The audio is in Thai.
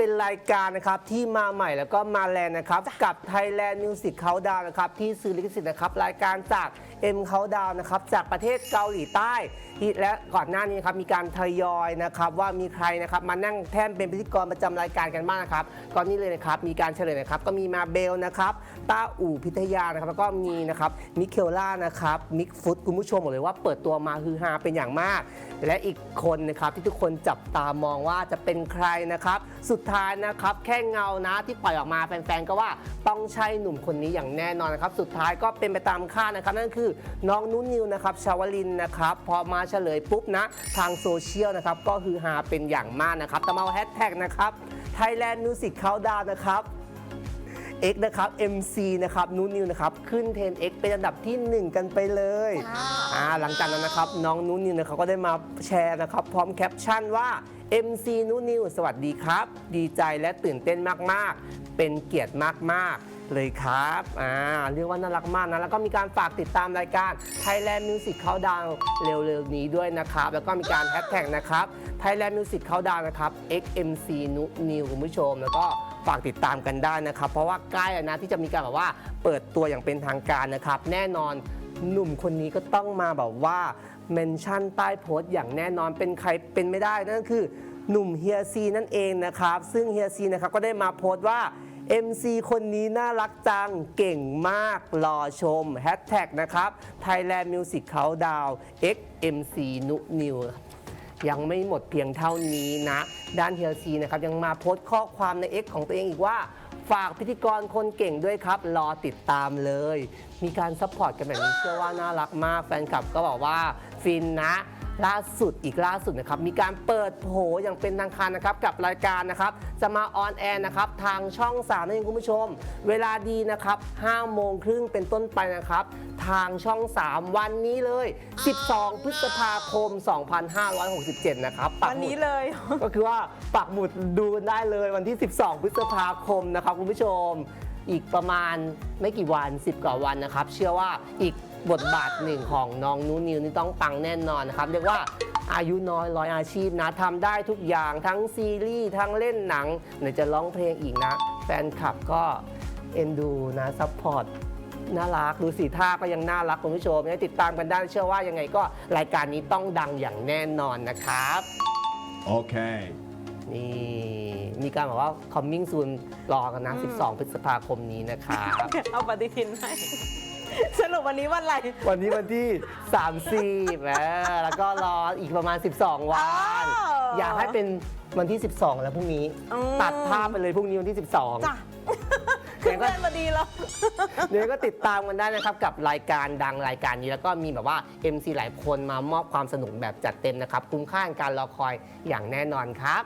เป็นรายการนะครับที่มาใหม่แล้วก็มาแรงนะครับ กับ Thailand Music Countdown นะครับที่ซื้อลิขสิทธิ์นะครับรายการจาก M Countdown นะครับจากประเทศเกาหลีใต้ที่และก่อนหน้านี้นะครับมีการทยอยนะครับว่ามีใครนะครับมานั่งแท่นเป็นพิธีกรประจำรายการกันบ้างนะครับก่อนนี้เลยนะครับมีการเฉลยนะครับก็มีมาเบลนะครับต้าอู่พิทยานะครับแล้วก็มีนะครับมิเคลล่านะครับมิกฟุตคุณผู้ชมบอกเลยว่าเปิดตัวมาฮือฮาเป็นอย่างมาก และอีกคนนะครับที่ทุกคนจับตามองว่าจะเป็นใครนะครับสุดท้ายนะครับ แค่เงานะที่ปล่อยออกมาแฟนๆก็ว่าต้องใช่หนุ่มคนนี้อย่างแน่นอนนะครับ สุดท้ายก็เป็นไปตามคาดนะครับ นั่นคือน้องนุ่นนิวนะครับชาวลินนะครับ พอมาเฉลยปุ๊บนะ ทางโซเชียลนะครับ ก็คือฮาเป็นอย่างมากนะครับแต่มาแฮชแท็กนะครับ Thailand Music Countdown นะครับ X นะครับ MC นะครับนูนิวนะครับขึ้นเทรน X เป็นอันดับที่ 1 กันไปเลยจ้าอ่าหลังจากนั้นนะครับน้องนูนิวนะครับก็ได้มาแชร์นะครับ พร้อมแคปชั่นว่า MC นูนิว สวัสดีครับ ดีใจและตื่นเต้นมากๆ เป็นเกียรติมากๆ เลยครับ อ่า เรียกว่าน่ารักมากนะ แล้วก็มีการฝากติดตามรายการ Thailand Music Countdown เร็วๆ นี้ด้วยนะครับ แล้วก็มีการแฮชแท็กนะครับ Thailand Music Countdown นะครับ XMC นุนิวคุณผู้ชม แล้วก็ฝากติดตามกันได้นะครับ เพราะว่าใกล้แล้วนะที่จะมีการแบบว่าเปิดตัวอย่างเป็นทางการนะครับ แน่นอนหนุ่มคนนี้ก็ต้องมาแบบว่า เมนชั่นใต้โพสต์อย่างแน่นอนเป็นใครเป็นไม่ได้นั่นก็คือหนุ่มเฮียซีนั่นเองนะครับ ซึ่งเฮียซีนะครับก็ได้มาโพสต์ว่า MC คนนี้น่ารักจัง เก่งมาก รอชมแฮชแท็กนะครับ Thailand Music Countdown XMC นุนิวยังไม่หมดเพียงเท่านี้นะ ด้านเฮียซีนะครับยังมาโพสต์ข้อความใน X ของตัวเองอีกว่าฝากพิธีกรคนเก่งด้วยครับ รอติดตามเลย มีการซัพพอร์ตกันแบบนี้เชื่อว่าน่ารักมาก แฟนคลับก็บอกว่า ฟินนะ ล่าสุดอีกล่าสุดนะครับ มีการเปิดโผอย่างเป็นทางการนะครับ กับรายการนะครับ จะมาออนแอร์นะครับ ทางช่อง3นั่นเองคุณผู้ชม เวลาดีนะครับ5โมงครึ่งเป็นต้นไปนะครับ ทางช่อง 3 วันนี้เลย 12 พฤษภาคม 2567 นะครับปักวันหมุนี้ดเลย ก็คือว่าปักหมุดดูกันได้เลยวันที่ 12 พฤษภาคมนะครับคุณผู้ชม อีกประมาณไม่กี่วัน 10 กว่าวันนะครับ เชื่อว่าอีก บทบาทหนึ่งของน้องนูนิวนี่ต้องปังแน่นอนนะครับ เรียกว่าอายุน้อยร้อยอาชีพนะทำได้ทุกอย่างทั้งซีรีส์ทั้งเล่นหนังไหนจะร้องเพลงอีกนะ แฟนคลับก็เอ็นดูนะซัพพอร์ตน่ารักดูสีท่าก็ยังน่ารักคุณผู้ชมยังไงติดตามกันได้เชื่อว่ายังไงก็รายการนี้ต้องดังอย่างแน่นอนนะครับ Okay. นี่มีการบอกว่า coming soon รอกันนะ 12 พฤษภาคมนี้นะครับ เอาปฏิทินให้ สรุปวันนี้วันอะไร วันนี้วันที่ 30นะแล้วก็รออีกประมาณ 12 วัน อ๋อออยากให้เป็นวันที่ 12 แล้วพรุ่งนี้ อืม ตัดภาพไปเลยพรุ่งนี้วันที่ 12 จ้ะเดี๋ขึ้ยนวก็เดือนมาดีแล้ว เดี๋ยวก็ติดตามกันได้นะครับ กับรายการดังรายการนี้แล้วก็มีแบบว่า MC หลายคนมามอบความสนุกแบบจัดเต็มนะครับ คุ้มค่ากับการรอคอยอย่างแน่นอนครับ